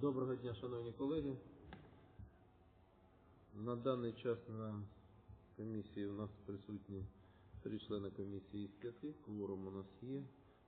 Доброго дня, шановні колеги. На даний час на комісії у нас присутні три члени комісії з п'яти. Кворум у нас є.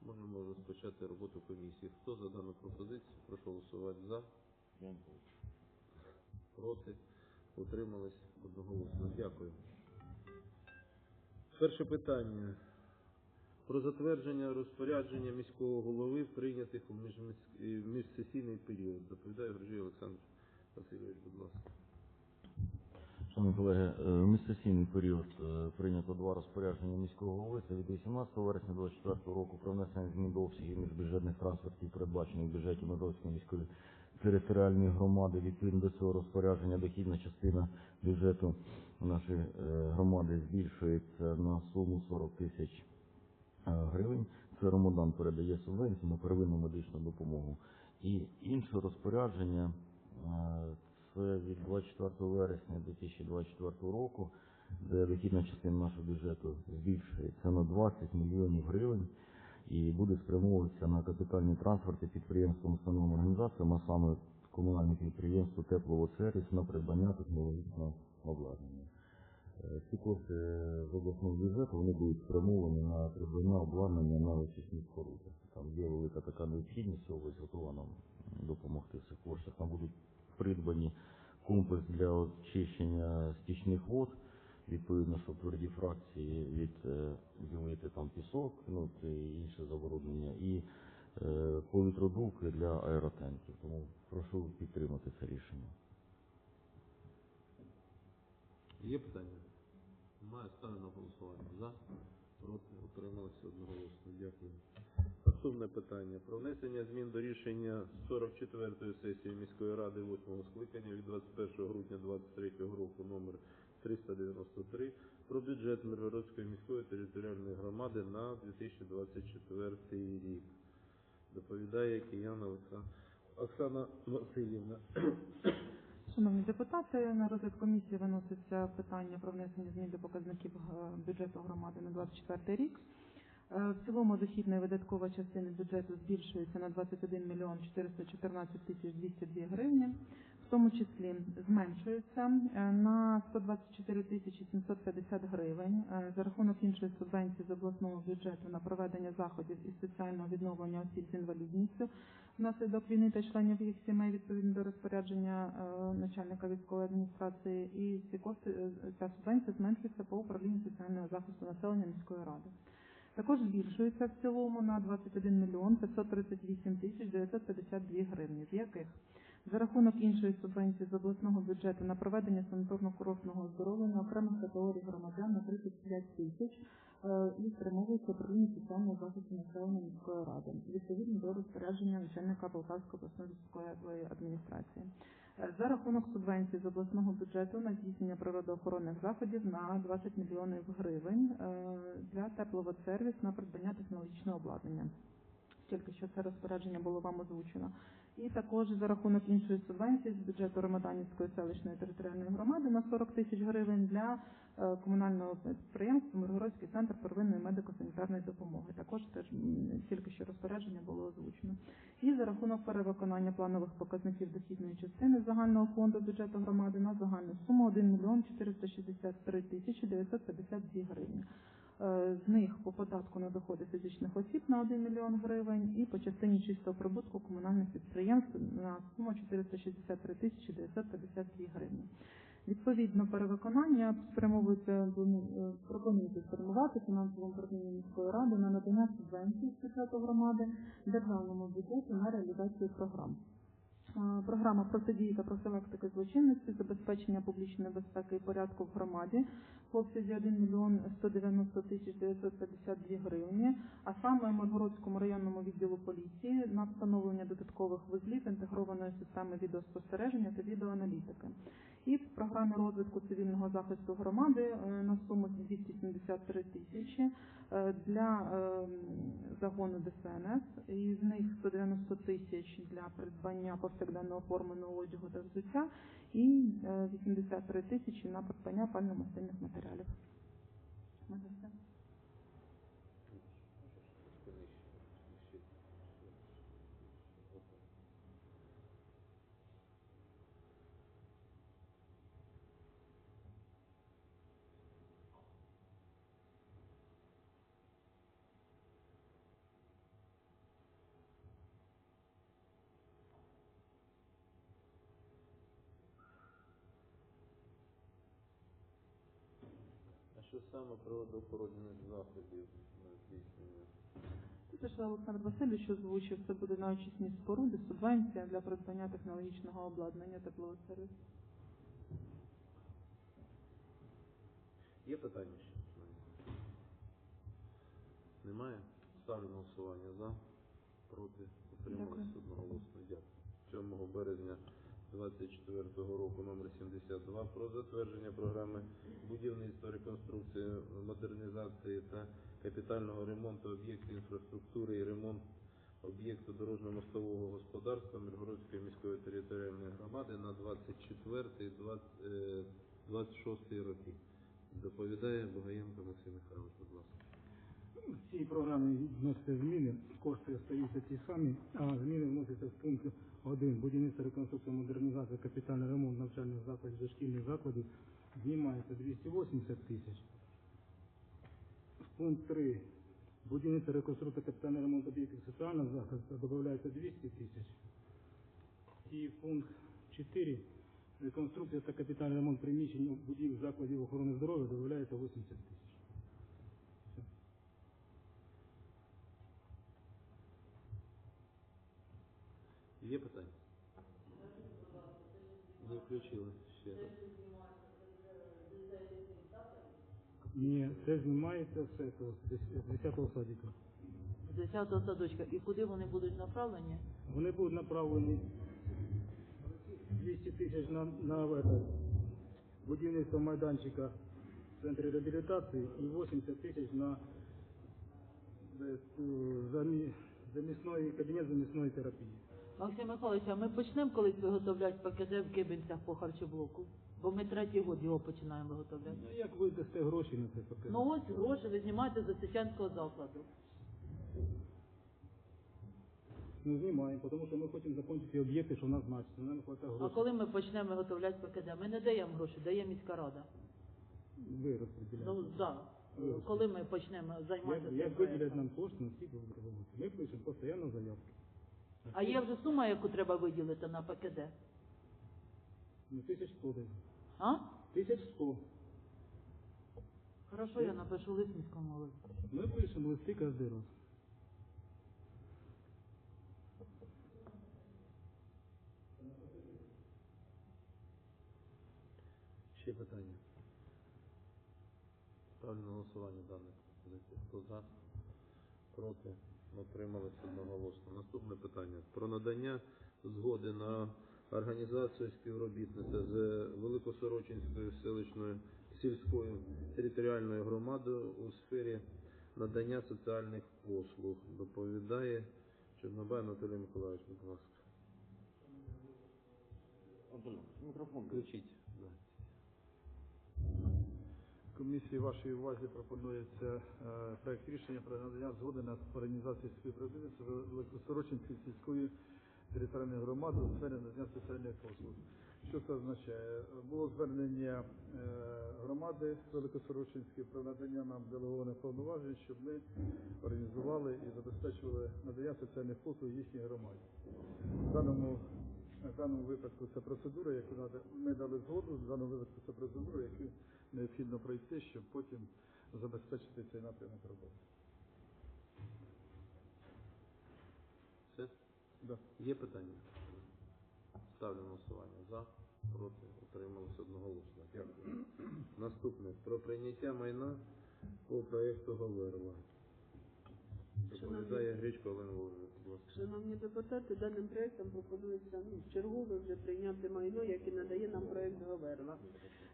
Можемо розпочати роботу комісії. Хто за дану пропозицію? Прошу голосувати за, проти, утримались одноголосно. Дякую. Перше питання. Про затвердження розпорядження міського голови, прийнятих у е, міжсесійний період. Доповідає Грижій Олександр Васильович, будь ласка. Шановні колеги, е, в міжсесійний період е, прийнято два розпорядження міського голови. Це від 18 вересня 2024 року про внесення змін до обсягів міжбюджетних трансфертів, передбачених в бюджеті Миргородської міської територіальної громади. Відповідно до цього розпорядження дохідна частина бюджету нашої громади збільшується на суму 40 тисяч. Це Ромодан передає субвенцію на первинну медичну допомогу. І інше розпорядження е, це від 24 вересня 2024 року, де дохідна частина нашого бюджету збільшується на 20 мільйонів гривень і буде спрямовуватися на капітальні трансферти підприємствам, установам організаціям, а саме комунальне підприємство Тепловодсервіс на придбання технологічного обладнання. Е, Ці кошти з обласного бюджету вони будуть спрямовані на придбання обладнання на очисні споруди. Там є велика така необхідність, область готова нам допомогти в цих коштах. Там будуть придбані комплекс для очищення стічних вод, відповідно, щоб тверді фракції відділити там пісок, ну і інше забруднення, і е, повітродувки для аеротенків. Тому прошу підтримати це рішення. Є питання? Немає ставлю на голосування. За, проти, утрималися одноголосно. Дякую. Наступне питання. Про внесення змін до рішення 44-ї сесії міської ради 8-го скликання від 21 грудня 2023 року номер 393 про бюджет Миргородської міської територіальної громади на 2024 рік. Доповідає Кияна Оксана Васильівна. Шановні депутати, на розгляд комісії виноситься питання про внесення змін до показників е, бюджету громади на 24 рік. Е, В цілому дохідна і видаткова частина бюджету збільшується на 21 мільйон 414 тисяч 202 гривні, тому числі зменшується е, на 124 тисячі 750 гривень е, за рахунок іншої субвенції з обласного бюджету на проведення заходів із соціального відновлення осіб з інвалідністю внаслідок війни та членів їх сімей відповідно до розпорядження е, начальника військової адміністрації, і ці кошти ця субвенція зменшується по управлінню соціального захисту населення міської ради. Також збільшується в цілому на 21 мільйон 538 тисяч 952 гривні, з яких за рахунок іншої субвенції з обласного бюджету на проведення санаторно-курортного оздоровлення окремих категорій громадян на 35 тисяч е, і спрямовується управління соціального захисту населення міської ради відповідно до розпорядження начальника Полтавської обласної військової адміністрації. Е, За рахунок субвенції з обласного бюджету на здійснення природоохоронних заходів на 20 мільйонів гривень е, для тепловодсервіс на придбання технологічного обладнання. Тільки що це розпорядження було вам озвучено. І також за рахунок іншої субвенції з бюджету Ромаданівської селищної територіальної громади на 40 тисяч гривень для е, комунального підприємства Миргородський центр первинної медико-санітарної допомоги. Також теж тільки що розпорядження було озвучено. І за рахунок перевиконання планових показників дохідної частини загального фонду бюджету громади на загальну суму 1 мільйон 463 тисячі 952 гривні. Е, З них по податку на доходи фізичних осіб на 1 мільйон гривень пропонується спрямувати фінансовому управлінню міської ради на надання субвенцій з бюджету громади державному бюджету на реалізацію програм. Програма протидії та профілактики злочинності, забезпечення публічної безпеки і порядку в громаді в обсязі 1 мільйон 190 тисяч 952 гривні, а саме Миргородському районному відділу поліції на встановлення додаткових вузлів інтегрованої системи відеоспостереження та відеоаналітики. І в програмі розвитку цивільного захисту громади е, на суму 273 тисячі е, для е, загону ДСНС, і з них 190 тисяч для придбання повсякденного оформленого одягу та взуття, і е, 83 тисячі на придбання пально-мастильних матеріалів. Мене все. Що саме природоохоронних заходів на здійснення? Це ж Олександр Васильович озвучив, це буде на очисні споруди, субвенція для придбання технологічного обладнання теплового сервісу. Є питання ще? Немає? Ставлю на голосування за, проти, утримались Дякую. одноголосно. Дякую. 7 березня 24 року номер 72 про затвердження програми будівництва, реконструкції, модернізації та капітального ремонту об'єктів інфраструктури і ремонт об'єкту дорожньо-мостового господарства Миргородської міської територіальної громади на 24-26 роки. Доповідає Бугаєнко Максим Михайлович, будь ласка. В цій програмі вносяться зміни, кошти залишаються ті самі, а зміни вносяться в пункт 1. Будівництво, реконструкція, модернізація, капітальний ремонт навчальних закладів, дошкільних закладів знімається 280 тисяч. Пункт 3. Будівництво, реконструкція, капітальний ремонт об'єктів соціального захисту додається 200 тисяч. І пункт 4. Реконструкція та капітальний ремонт приміщень будівель закладів охорони здоров'я додається 80 тисяч. Є питання? Не включили ще раз. Ні, це знімається все з 10-го садика. з 10 садочка. І куди вони будуть направлені? Вони будуть направлені 200 тисяч на, на это, будівництво майданчика в центрі реабілітації і 80 тисяч на е, цю замі- замісної, кабінет замісної терапії. Максим Михайлович, а ми почнемо колись виготовляти ПКД в Кибинцях по харчоблоку? Бо ми третій год його починаємо виготовляти. Ну, як ви дасте гроші на це поки? Ну ось гроші ви знімаєте з освітянського закладу. Ну, знімаємо, тому що ми хочемо закінчити об'єкти, що в нас значиться. Нам не А грошей. коли ми почнемо виготовляти ПКД? Ми не даємо гроші, дає міська рада. Ви розподіляєте. Ну так. Коли ми почнемо Як, займатися як цим виділять проектом? нам кошти, наскільки ви робите? Ми пишемо постійно заявки. А є вже сума, яку треба виділити на ПКД? Ну, 1100 десь. А? 1100. Хорошо, я напишу лист міському голові. Ми пишемо листи кожен раз. Ще питання. Ставлю на голосування даних пропозицій. Хто за? Проти? Отримались одноголосно. Наступне питання. Про надання згоди на організацію співробітництва з Великосорочинською селищною сільською територіальною громадою у сфері надання соціальних послуг. Доповідає Чорнобай Анатолій Миколаївич, будь ласка. Мікрофон. Включіть. Да. Комісії вашій увазі пропонується е, проект рішення про надання згоди на організацію співробітництва Великосорочинської сільської територіальної громади у сфері надання соціальних послуг. Що це означає? Було звернення е, громади Великосорочинської про надання нам делегованих повноважень, щоб ми організували і забезпечували надання соціальних послуг їхній громаді. В даному, в даному випадку це процедура, яку ми дали згоду, в даному випадку це процедура, яку необхідно пройти, щоб потім забезпечити цей напрямок роботи. Все? Да. Є питання? Ставлю на голосування. За, проти, утрималися одноголосно. Дякую. Наступне. Про прийняття майна по проєкту Говерла. Доповідає Гречко Олена Володимирівна. Шановні депутати, даним проектом пропонується ну, чергове вже прийняти майно, яке надає нам проект Говерла.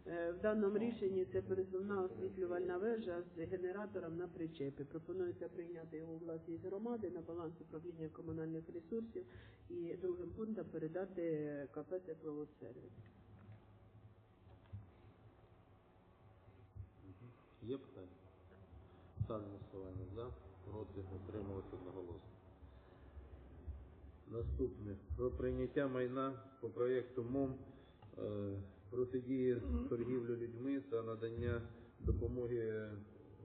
Е, В даному рішенні це пересувна освітлювальна вежа з генератором на причепі. Пропонується прийняти його у власність громади на баланс управління комунальних ресурсів і другим пунктом передати КП «Тепловодсервіс». Є питання? Ставлю на голосування. За, проти, утрималися одноголосно. Наступне. Про прийняття майна по проєкту МОМ е, протидії торгівлі людьми та надання допомоги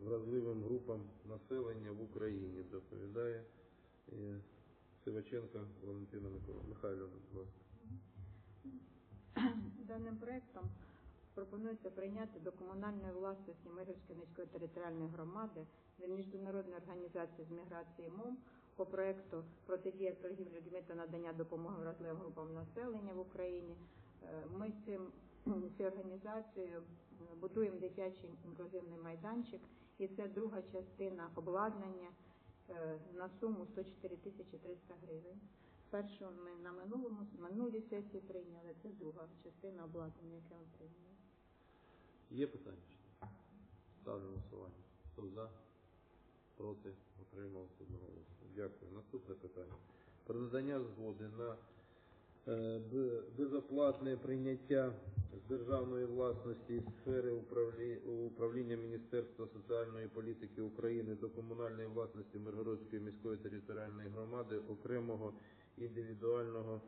вразливим групам населення в Україні. Доповідає е, Сиваченко Валентина Михайлівна. Даним проектом пропонується прийняти до комунальної власності Мирівської міської територіальної громади від Міжнародної організації з міграції МОМ по проекту протидія торгівлі людьми та надання допомоги вразливим групам населення в Україні. Е, Ми з цим цією організацією е, будуємо дитячий інклюзивний майданчик, і це друга частина обладнання е, на суму 104 тисячі 300 гривень. Першу ми на минулому минулій сесії прийняли. Це друга частина обладнання, яке ми прийняли. Є питання? Ставлю голосування. Хто за? Проти? Утримався одноголосно. Дякую. Наступне питання. Про надання згоди на е, безоплатне прийняття з державної власності сфери управлі- управління Міністерства соціальної політики України до комунальної власності Миргородської міської територіальної громади окремого індивідуального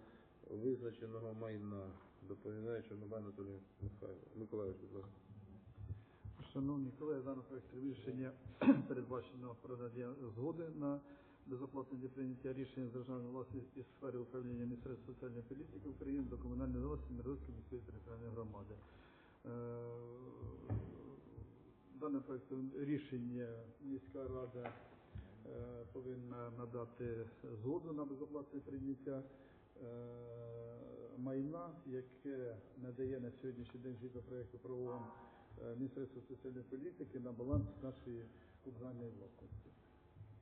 визначеного майна. Доповідає Чорнобай Анатолій. Миколаївич, будь ласка. Шановні колеги, даний проект рішення передбачено про надання згоди на безоплатне для прийняття рішення з державної власності із сфери управління Міністерства соціальної політики України до комунальної власності Миргородської міської територіальної громади. Е, Даним проектом рішення міська рада е, повинна надати згоду на безоплатне прийняття е, майна, яке надає на сьогоднішній день згідно проекту правового е, Міністерства соціальної політики на баланс нашої комунальної власності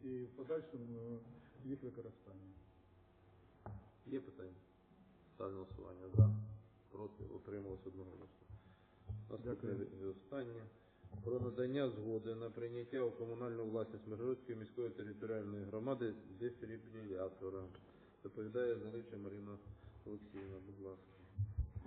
і в подальшому е, їх використання. Є питання? Ставлю голосування. За. Проти. Утрималось одноголосно. Наступне Дякую. і останнє. Про надання згоди на прийняття у комунальну власність Миргородської міської територіальної громади дефібрилятора. Доповідає Залича Марина Олексіївна, будь ласка.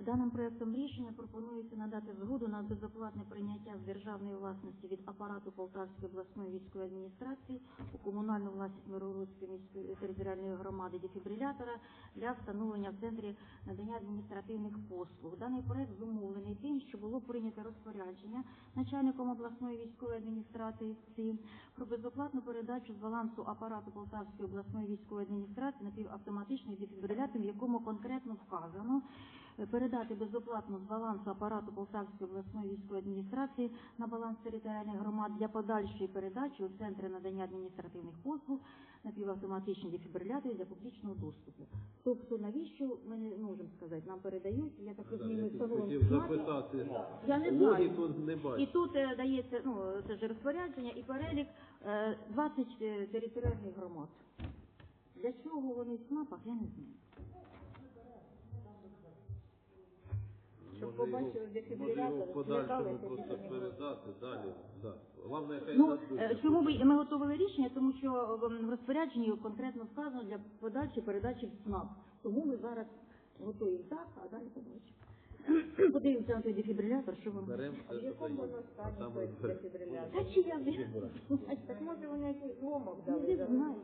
Даним проектом рішення пропонується надати згоду на безоплатне прийняття з державної власності від апарату Полтавської обласної військової адміністрації у комунальну власність Миргородської міської територіальної громади дефібрилятора для встановлення в центрі надання адміністративних послуг. Даний проект зумовлений тим, що було прийнято розпорядження начальником обласної військової адміністрації про безоплатну передачу з балансу апарату Полтавської обласної військової адміністрації напівавтоматичний дефібрилятор, в якому конкретно вказано передати безоплатно з балансу апарату Полтавської обласної військової адміністрації на баланс територіальних громад для подальшої передачі у центри надання адміністративних послуг напівавтоматичні дефібрилятори для публічного доступу. Тобто навіщо ми не можемо сказати, нам передають, я так розумію, хотів запитати. Я не знаю. Логіку не І тут е, дається, ну, це ж розпорядження і перелік е, 20 е, територіальних громад. Для чого вони в СНАПах, я не знаю. Щоб його- побачили дефібрилятор, подальшому злякалися, просто не передати далі. Да. Головне, хай Ну, е, чому ви- ми готували рішення? Тому що в розпорядженні конкретно вказано для подальшої передачі в СНАП. Тому ми зараз готуємо так, а далі побачимо. Подивимося на той дефібрилятор, що вам. Беремо А в якому воно стані там той дефібрилятор? Та чи я знаю? Так може вони якийсь зломок Ну, дали? Не за- знаю.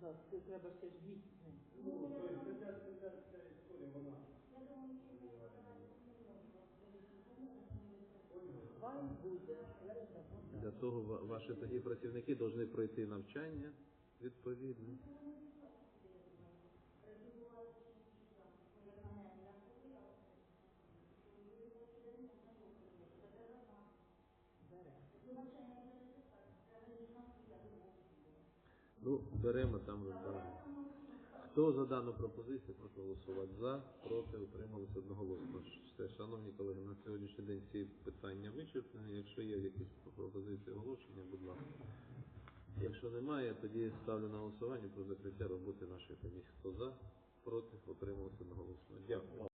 Так, це треба ще ж двісті. Хай буде. Для того ваші тоді працівники повинні пройти навчання відповідне. Ну, беремо там розберемо. Хто за дану пропозицію, прошу голосувати за, проти, утрималися одноголосно. Все, шановні колеги, на сьогоднішній день всі питання вичерпані. Якщо є якісь пропозиції оголошення, будь ласка. Якщо немає, тоді ставлю на голосування про закриття роботи нашої комісії. Хто за, проти, утрималися одноголосно. Дякую.